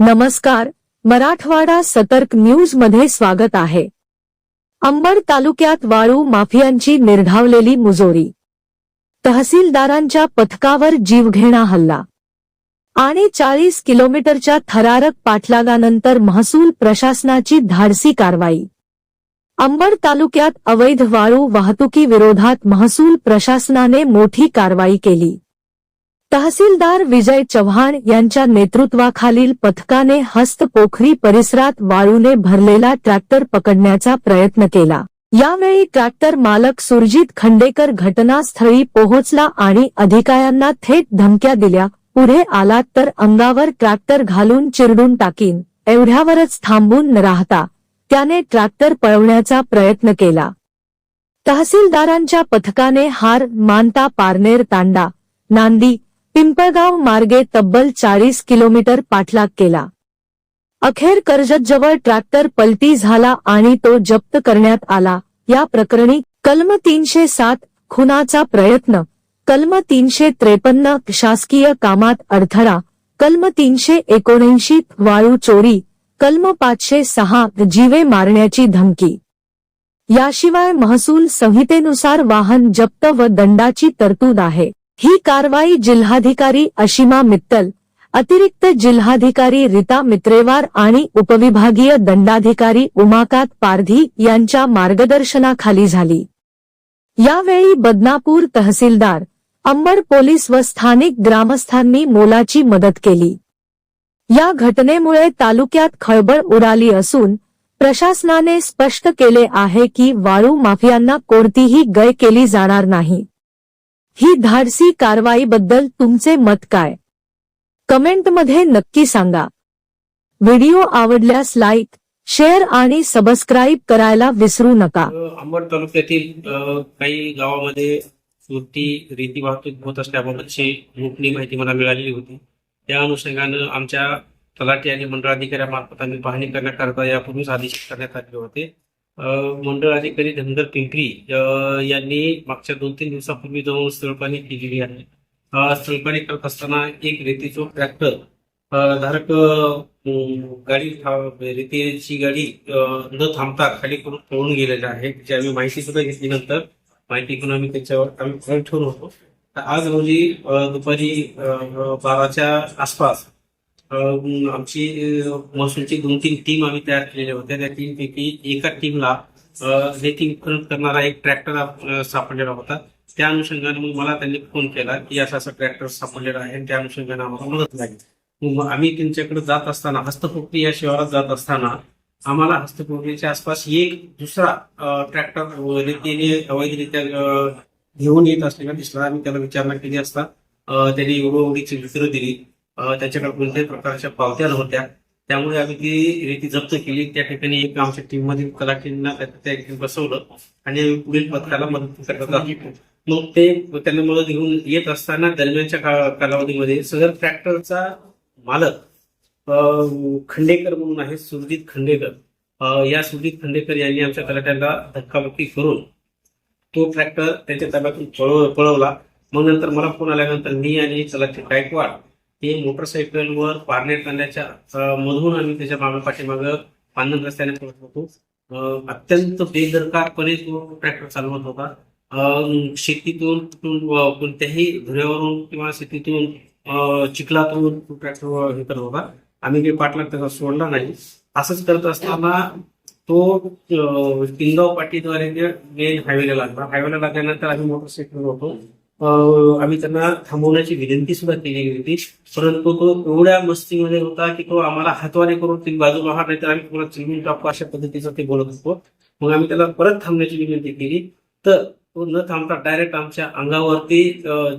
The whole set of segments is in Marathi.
नमस्कार मराठवाडा सतर्क न्यूजमध्ये स्वागत आहे. अंबड तालुक्यात वाळू माफियांची निर्धावलेली मुजोरी. तहसीलदारांच्या पथकावर जीवघेणा हल्ला. आणि चाळीस किलोमीटरच्या थरारक पाठलागानंतर महसूल प्रशासनाची धाडसी कारवाई. अंबड तालुक्यात अवैध वाळू वाहतुकी विरोधात महसूल प्रशासनाने मोठी कारवाई केली. तहसीलदार विजय चव्हाण यांच्या नेतृत्वाखालील पथकाने हस्तपोखरी परिसरात वाळूने भरलेला ट्रॅक्टर पकडण्याचा प्रयत्न केला. यावेळी ट्रॅक्टर मालक सुरजित खंडेकर घटनास्थळी पोहोचला आणि अधिकाऱ्यांना थेट धमक्या दिल्या. पुढे आलात तर अंगावर ट्रॅक्टर घालून चिरडून टाकीन. एवढ्यावरच थांबून न राहता त्याने ट्रॅक्टर पळवण्याचा प्रयत्न केला. तहसीलदारांच्या पथकाने हार मानता पारनेर तांडा नांदी पिंपळगाव मार्गे तब्बल चाळीस किलोमीटर पाठलाग केला. अखेर कर्जतजवळ ट्रॅक्टर पलटी झाला आणि तो जप्त करण्यात आला. या प्रकरणी कलम तीनशे सात खुनाचा प्रयत्न कलम तीनशे त्रेपन्न शासकीय कामात अडथळा कलम तीनशे एकोणऐंशी वाळू चोरी कलम पाचशे सहा जीवे मारण्याची धमकी. याशिवाय महसूल संहितेनुसार वाहन जप्त व दंडाची तरतूद आहे. ही कारवाई जिल्हाधिकारी अशिमा मित्तल अतिरिक्त जिल्हाधिकारी रीता मित्रेवार आणि उपविभागीय दंडाधिकारी उमाकात पारधी यांच्या मार्गदर्शनाखाली झाली. यावेळी बदनापूर तहसीलदार अंबड पोलीस व स्थानिक ग्रामस्थांनी मोलाची मदत केली. या घटनेमुळे तालुक्यात खळबळ उडाली असून प्रशासनाने स्पष्ट केले आहे की वाळू माफियांना कोणतीही गय केली जाणार नाही. ही धाडसी कारवाईबद्दल तुमचे मत काय? कमेंटमध्ये नक्की सांगा. व्हिडिओ आवडल्यास लाईक शेअर आणि सबस्क्राईब करायला विसरू नका. अंबड तालुक्यातील काही गावामध्ये सुरती रीती वाहतूक होत असल्याबाबतची गोपनीय माहिती मला मिळालेली होती. त्या अनुषंगानं आमच्या तलाठी आणि मंडळाधिकाऱ्यामार्फत आम्ही पाहणी करण्याकरता यापूर्वीच आदेश करण्यात आले होते. अ, मंडळ अधिकारी धनगर पिंपरी यांनी मागच्या दोन तीन दिवसापूर्वी जाऊन स्थळपाणी केलेली आहे. स्थळपाणी करत असताना एक रेतीचो ट्रॅक्टर धारक गाडी रेतीची गाडी न थांबता खाली करून पळून गेलेला आहे. त्याची आम्ही माहिती सुद्धा घेतली नंतर. माहिती घेऊन आम्ही त्याच्यावर आम्ही ठेवून होतो. तर आज रोजी दुपारी बाराच्या आसपास आमची महसूलची दोन तीन टीम आम्ही तयार केलेल्या होत्या त्या टीम पैकी एका टीमला रेती उत्खनन करणारा एक ट्रॅक्टर सापडलेला होता. त्या अनुषंगाने मग मला त्यांनी फोन केला की असा असा ट्रॅक्टर सापडलेला आहे. त्या अनुषंगाने आम्हाला मदत लागेल. मग आम्ही त्यांच्याकडे जात असताना हस्तपोखरी या शिवारात जात असताना आम्हाला हस्तपोखरीच्या आसपास एक दुसरा ट्रॅक्टर रीतीने अवैधरित्या घेऊन येत असलेला दिसला. आम्ही त्याला विचारणा केली असता त्याने त्यांनी एवढीची चित्र दिली. त्याच्याकडे कोणत्याही प्रकारच्या पावत्या नव्हत्या. त्यामुळे आम्ही ती रीती जप्त केली. त्या ठिकाणी एक आमच्या टीम मधील कलाकींना त्या ठिकाणी बसवलं आणि आम्ही पुढील पथकाला मदत करत मग ते त्यांना मदत घेऊन येत असताना दरम्यानच्या का- कालावधीमध्ये सदर ट्रॅक्टरचा मालक खंडेकर म्हणून आहे सुरजित खंडेकर. या सुरजित खंडेकर यांनी आमच्या तलाट्याला धक्काबुक्की करून तो ट्रॅक्टर त्यांच्या ताब्यातून पळव पळवला. मग नंतर मला फोन आल्यानंतर मी आणि तलाठी गायकवाड हे मोटरसायकलवर पारनेर तांड्याच्या मधून आम्ही त्याच्यामागे पाठीमागं पानन रस्त्याने पळत होतो. अत्यंत बेदरकारपणे तो ट्रॅक्टर चालवत होता. शेतीतून कुठून कोणत्याही धुऱ्यावरून किंवा शेतीतून चिखलातून तो ट्रॅक्टर हे करत होता. आम्ही काही पाठला त्याचा सोडला नाही. असंच करत असताना तो अं, किनगाव पाटीद्वारे मेन हायवेला लागला. हायवेला लागल्यानंतर आम्ही मोटरसायकल होतो. आम्ही त्यांना थांबवण्याची विनंती सुद्धा केली होती. परंतु तो एवढ्या मस्तीमध्ये होता की तो आम्हाला हातवारे करून ती बाजूला हा नाही तर आम्ही तुम्हाला चिरवून टाकू अशा पद्धतीचं ते बोलत होतो. मग आम्ही त्याला परत थांबण्याची विनंती केली. तर तो न थांबता डायरेक्ट आमच्या अंगावरती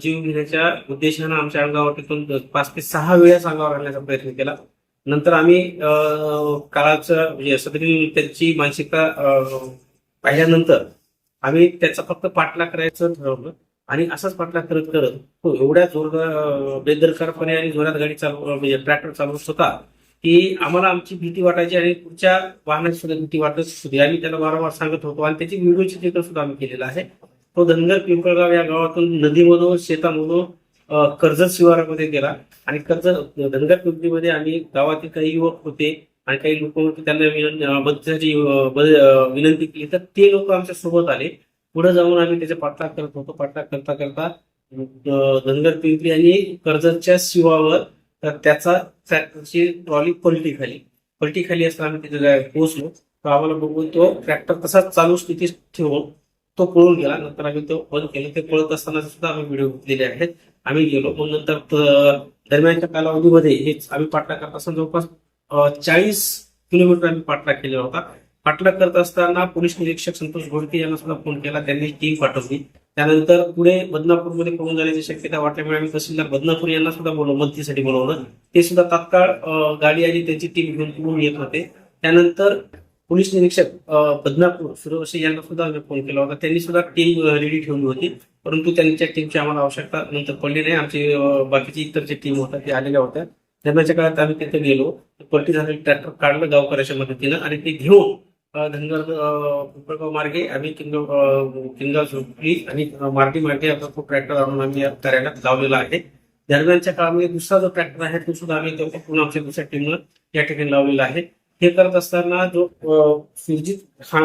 जीव घेण्याच्या उद्देशानं आमच्या अंगावरती तो पाच ते सहा वेळेस अंगावर आणण्याचा प्रयत्न केला. नंतर आम्ही काळाचं म्हणजे सदरी त्यांची मानसिकता पाहिल्यानंतर आम्ही त्याचा फक्त पाठलाग करायचं ठरवलं. आणि असाच पाठलाग करत करत तो एवढ्या जोरदार बेदरकारपणे आणि जोरात गाडी चालव म्हणजे ट्रॅक्टर चालवत होता की आम्हाला आमची भीती वाटायची आणि पुढच्या वाहनाची सुद्धा भीती वाटत होती. आम्ही त्याला वारंवार सांगत होतो आणि त्याची व्हिडिओ चित्रीकरण सुद्धा आम्ही केलेलं आहे. तो धनगर पिंपळगाव या गावातून नदीमधून शेतामधून कर्जत शिवारामध्ये गेला. आणि कर्जत धनगर पिंपरीमध्ये आम्ही गावातील काही युवक होते आणि काही लोक त्यांना विनं- मदतीसाठी विनंती केली. तर ते लोक आमच्यासोबत आले. पुढे जाऊन आम्ही त्याचा पाठलाग करत होतो. पाठलाग करता करता धनगर पिंपरी आणि कर्जतच्या शिवावर तर त्याचा ट्रॉली पलटी खाली. पलटी खाली असताना आम्ही तिथे पोहोचलो. तर आम्हाला बघून तो ट्रॅक्टर तसाच चालू स्थितीत ठेवून तो पळून गेला. नंतर आम्ही तो बंद केला. ते पळत असताना सुद्धा आम्ही व्हिडिओ घेतलेले आहेत. आम्ही गेलो. मग नंतर दरम्यानच्या कालावधीमध्ये हेच आम्ही पाठलाग करत असताना जवळपास चाळीस किलोमीटर आम्ही पाठलाग केलेला होता. पाठलाग करत असताना पोलीस निरीक्षक संतोष घोडके यांना सुद्धा फोन केला. त्यांनी टीम पाठवली. त्यानंतर पुढे बदनापूरमध्ये पळून जाण्याची शक्यता वाटल्यामुळे आम्ही तहसीलदार बदनापूर यांना सुद्धा बोलवलं मदतीसाठी बोलवलं. ते सुद्धा तात्काळ गाडी आणि त्यांची टीम घेऊन पुढून येत होते. त्यानंतर पोलीस निरीक्षक बदनापूर सूर्यवंशी यांना सुद्धा आम्ही फोन केला होता. त्यांनी सुद्धा टीम रेडी ठेवली होती. परंतु त्यांच्या टीमची आम्हाला आवश्यकता नंतर पडली नाही. आमची बाकीची इतर जे टीम होत्या ते आलेल्या होत्या. दरम्यानच्या काळात आम्ही तिथे गेलो. पलटी झालेलं ट्रॅक्टर काढलं गावकऱ्याच्या मदतीनं आणि ते घेऊन धनगर पिंपळगाव मार्गे आम्ही किंगाव किंगाव झोपडी आणि मार्गी मार्गे आता तो ट्रॅक्टर आणून आम्ही कार्यालयात लावलेला आहे. दरम्यानच्या काळामध्ये दुसरा जो ट्रॅक्टर आहे तो सुद्धा आम्ही पुन्हा आमच्या दुसऱ्या टीमला या ठिकाणी लावलेला आहे. हे करत असताना जो सुरजित खा